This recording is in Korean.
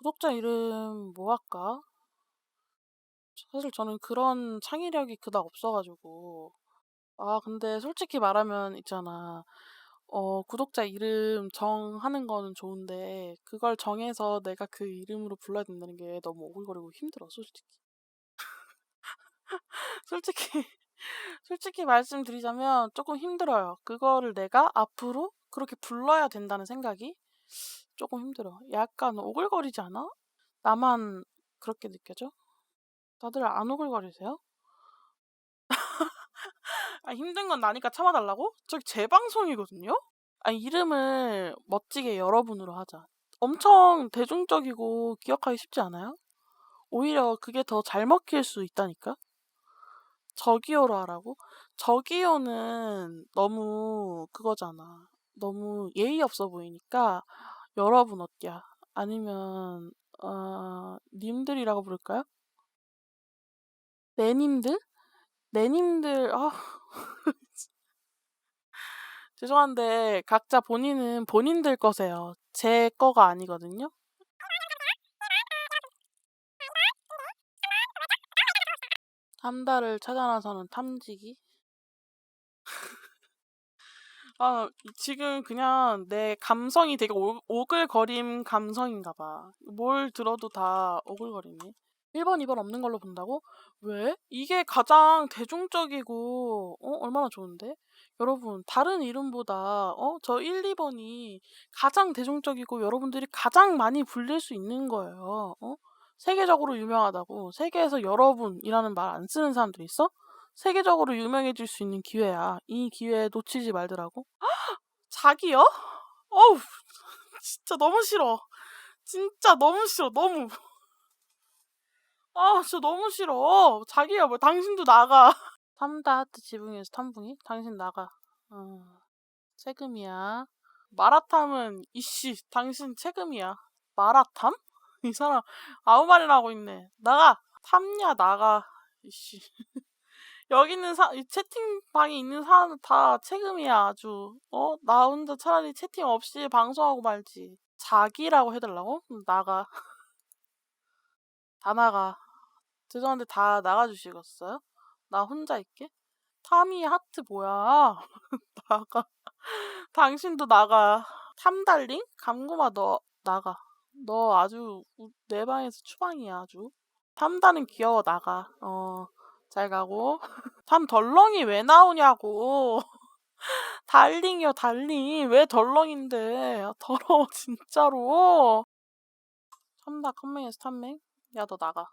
구독자 이름 뭐 할까? 사실 저는 그런 창의력이 그닥 없어가지고. 아, 근데 솔직히 말하면 있잖아. 어, 구독자 이름 정하는 거는 좋은데, 그걸 정해서 내가 그 이름으로 불러야 된다는 게 너무 오글거리고 힘들어, 솔직히. 솔직히, 솔직히 말씀드리자면 조금 힘들어요. 그거를 내가 앞으로 그렇게 불러야 된다는 생각이 조금 힘들어. 약간 오글거리지 않아? 나만 그렇게 느껴져? 다들 안 오글거리세요? 아, 힘든 건 나니까 참아달라고? 저기 제 방송이거든요? 아, 이름을 멋지게 여러분으로 하자. 엄청 대중적이고 기억하기 쉽지 않아요? 오히려 그게 더 잘 먹힐 수 있다니까? 저기요로 하라고? 저기요는 너무 그거잖아. 너무 예의 없어 보이니까 여러분 어때야? 아니면 어, 님들이라고 부를까요? 내님들? 내님들 아 죄송한데 각자 본인은 본인들 거세요. 제 거가 아니거든요. 탐다를 찾아 나서는 탐지기? 아, 지금 그냥 내 감성이 되게 오, 오글거림 감성인가 봐. 뭘 들어도 다 오글거리네. 1번, 2번 없는 걸로 본다고? 왜? 이게 가장 대중적이고, 어, 얼마나 좋은데? 여러분, 다른 이름보다, 어, 저 1, 2번이 가장 대중적이고 여러분들이 가장 많이 불릴 수 있는 거예요. 어? 세계적으로 유명하다고. 세계에서 여러분이라는 말 안 쓰는 사람들 있어? 세계적으로 유명해질 수 있는 기회야. 이 기회 놓치지 말더라고. 자기요? 어우, 진짜 너무 싫어. 진짜 너무 싫어. 너무. 아, 진짜 너무 싫어. 자기야, 뭐, 당신도 나가. 탐다 하트 지붕에서 탐붕이? 당신 나가. 어, 세금이야. 마라탐은, 이씨, 당신 세금이야. 마라탐? 이 사람, 아무 말이나 하고 있네. 나가! 탐냐, 나가. 이씨. 여기 있는 사, 이 채팅방에 있는 사람은 다 책임이야, 아주. 어? 나 혼자 차라리 채팅 없이 방송하고 말지. 자기라고 해달라고? 그럼 나가. 다 나가. 죄송한데 다 나가주시겠어요? 나 혼자 있게? 타미 하트 뭐야? 나가. 당신도 나가. 탐달링? 감구마 너 나가. 너 아주 우- 내 방에서 추방이야 아주. 탐다는 귀여워 나가. 어. 잘 가고. 탐 덜렁이 왜 나오냐고. 달링이요 달링. 왜 덜렁인데. 아, 더러워 진짜로. 탐다 컴맹에서 탐맹? 야 너 나가.